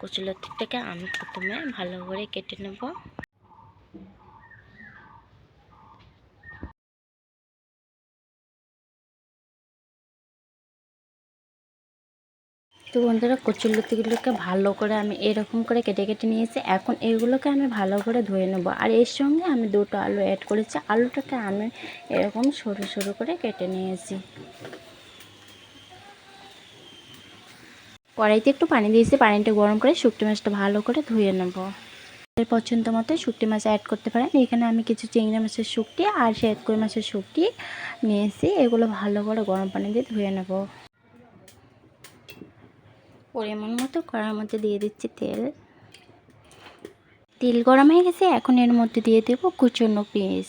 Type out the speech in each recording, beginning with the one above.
কচুলতিটাকে আমি প্রথমে ভালো করে কেটে নেব। তো বন্ধুরা কচুরলতিগুলোকে ভালো করে আমি এরকম করে কেটে কেটে নিয়েছি। এখন এগুলোকে আমি ভালো করে ধুয়ে নেব। আর এর সঙ্গে আমি দুটো আলু অ্যাড করেছি। আলুটাকে আমি এরকম সরু সরু করে কেটে নিয়েছি। কড়াইতে একটু পানি দিয়েছি পানিটা গরম করে শুকটি মাছটা ভালো করে ধুয়ে নেব। এর পছন্দ মতো শুকটি মাছ অ্যাড করতে পারেন। এখানে আমি কিছু চিংড়ি মাছের শুকটি আর কই মাছের শুকটি নিয়েছি এগুলো ভালো করে গরম পানি দিয়ে ধুয়ে নেব। পরিমাণ মতো কড়ার মধ্যে দিয়ে দিচ্ছি তেল। তেল গরম হয়ে গেছে, এখন এর মধ্যে দিয়ে দেবো কুচনো পিস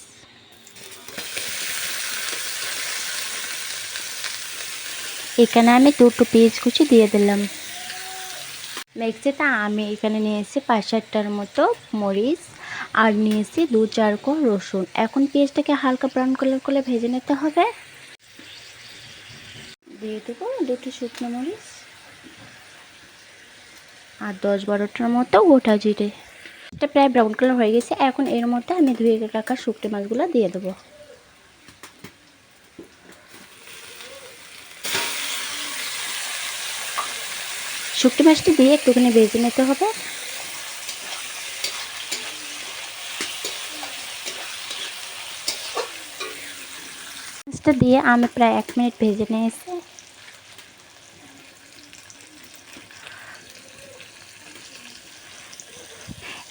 এখানে আমি দুটো পিস কুচি দিয়ে দিলাম। নেক্সটটা আমি এখানে নিয়েছি পাঁচ সাতটার মতো মরিচ আর নিয়ে নিয়েছি দু চার কো রসুন। এখন পেঁয়াজটাকে হালকা ব্রাউন কালার করে ভেজে নিতে হবে। দিয়ে দেবো দুটো শুকনো মরিচ আর দশ বারোটার মতো গোটা জিরে। এটা প্রায় ব্রাউন কালার হয়ে গেছে। এখন এর মধ্যে আমি ধুয়ে রাখা শুকনো মাছগুলো দিয়ে দেবো। শুকনো মাছটি দিয়ে একটুখানি ভেজে নিতে হবে। মাছটা দিয়ে আমি প্রায় এক মিনিট ভেজে নিয়েছি।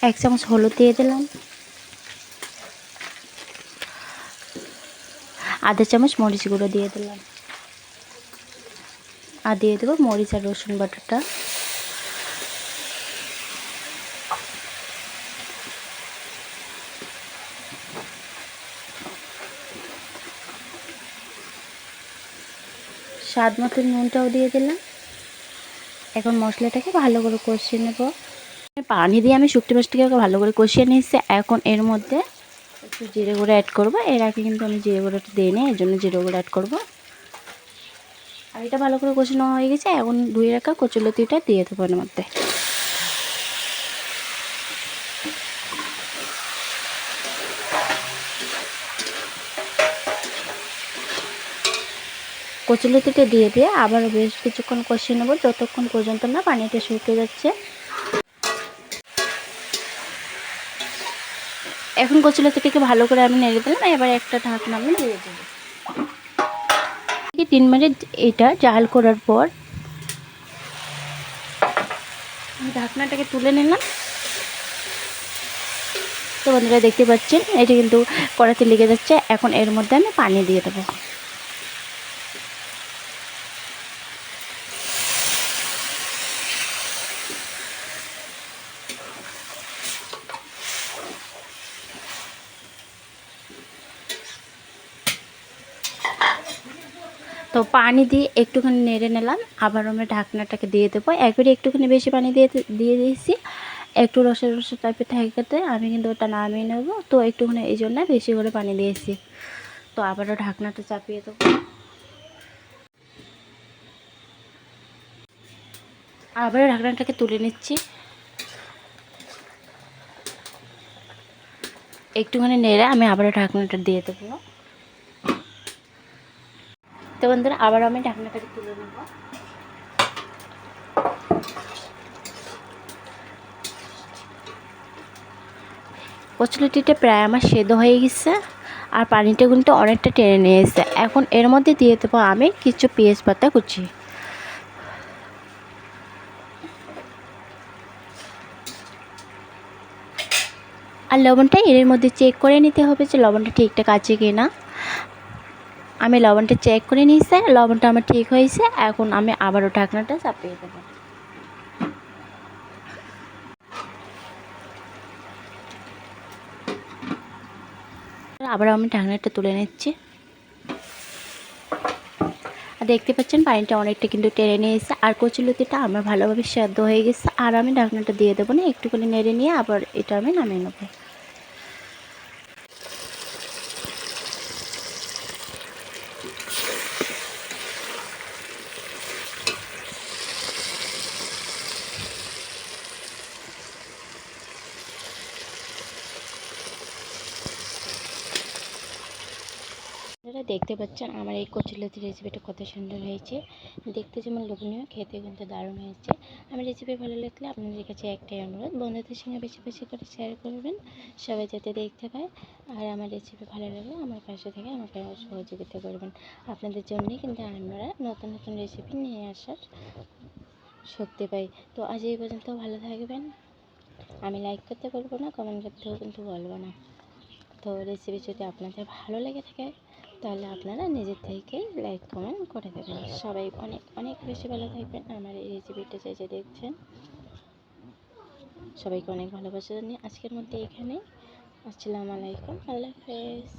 এক চামচ হলুদ দিয়ে দিলাম। আধা চামচ মরিচ গুঁড়ো দিয়ে দিলাম। আর দিয়ে দেবো মরিচ আর রসুন বাটাটা। স্বাদ মতো নুনটাও দিয়ে দিলাম। এখন মশলাটাকে ভালো করে কষিয়ে নেব। পানি দিয়ে আমি শুকটি মাছটাকে ভালো করে কষিয়ে নিয়েছি। এখন এর মধ্যে একটু জিরে গুঁড়ো অ্যাড করব। এর আগে কিন্তু আমি জিরে গুঁড়োটা দিই নি এর জন্য জিরে গুঁড়ো অ্যাড করব। আর এটা ভালো করে কষানো হয়ে গেছে, এখন ধুয়ে রাখা কচুলতিটা দিয়ে দেবো এর মধ্যে। কচুলতিটা দিয়ে দিয়ে আবারও বেশ কিছুক্ষণ কষিয়ে নেব, যতক্ষণ পর্যন্ত না পানিটা শুকিয়ে যাচ্ছে। এখন কচুলতিটাকে ভালো করে আমি নেড়ে দিলাম, এবার একটা ঢাকনা আমি দিয়ে দেবো। তিন মিনিট এটা জাল করার পর ঢাকনাটাকে তুলে নিলাম। তো বন্ধুরা দেখতে পাচ্ছেন, এটা কিন্তু কড়াতে লেগে যাচ্ছে। এখন এর মধ্যে আমি পানি দিয়ে দেবো। তো পানি দিয়ে একটুখানি নেড়ে নিলাম। আবার আমরা ঢাকনাটাকে দিয়ে দেবো। একবারে একটুখানি বেশি পানি দিয়ে দিয়ে দিয়েছি। একটু রসে রসে টাইপের থাকাতে আমি কিন্তু ওটা নামিয়ে নেব। তো একটুখানি এই জন্য বেশি করে পানি দিয়েছি। তো আবারও ঢাকনাটা চাপিয়ে দেবো। আবারও ঢাকনাটাকে তুলে নিচ্ছি। একটুখানি নেড়ে আমি আবারও ঢাকনাটা দিয়ে দেবো। তো বন্ধুরা, আবার আমি ঢাকনাটাকে তুলে নেব। কচুলিটিটা প্রায় আমার সেদ্ধ হয়ে গেছে, আর পানিটা কিন্তু অনেকটা টেনে নিয়েছে। এখন এর মধ্যে দিয়ে দেবো আমি কিছু পেঁয়াজ পাতা কুচি। আর লবণটা এর মধ্যে চেক করে নিতে হবে যে লবণটা ঠিকঠাক আছে কি না আমি লবণটা চেক করে নিয়েছি, লবণটা আমার ঠিক হয়েছে, এখন আমি আবারও ঢাকনাটা চাপিয়ে দেবো। আবার আমি ঢাকনাটা তুলে নিচ্ছি। আর দেখতে পাচ্ছেন, পানিটা অনেকটা কিন্তু টেনে নিয়েছে, আর কচুলতিটা আমার ভালোভাবে সেদ্ধ হয়ে গেছে, আর আমি ঢাকনাটা দিয়ে দেবো না, একটুখানি নেড়ে নিয়ে আবার এটা আমি নামিয়ে নেব। দেখতে পাচ্ছেন আমার এই কচুলতি রেসিপিটা কত সুন্দর হয়েছে। দেখতে যেমন লোভনীয় খেতে কিন্তু দারুণ হয়েছে। আমার রেসিপি ভালো লাগলে আপনাদের কাছে একটাই অনুরোধ, বন্ধুদের সঙ্গে বেশি বেশি করে শেয়ার করবেন, সবাই যাতে দেখতে পায়। আর আমার রেসিপি ভালো লাগলে আমার পাশে থেকে আমাকে সহযোগিতা করবেন। আপনাদের জন্যই কিন্তু আমরা নতুন নতুন রেসিপি নিয়ে আসার শক্তি পাই। তো আজ এই পর্যন্ত ভালো থাকবেন। আমি লাইক করতে বলব না কমেন্ট করতেও কিন্তু বলব না। তো রেসিপি যদি আপনাদের ভালো লেগে থাকে তাহলে আপনারা নিজের থেকেই লাইক কমেন্ট করে দেবেন। সবাই অনেক অনেক বেশি ভালো থাকবেন। আমার এই রেসিপিটা যে যে দেখছেন, সবাইকে অনেক ভালোবাসা জানিয়ে আজকের মধ্যে এখানে আসসালামু আলাইকুম। আল্লাহ হাফেজ।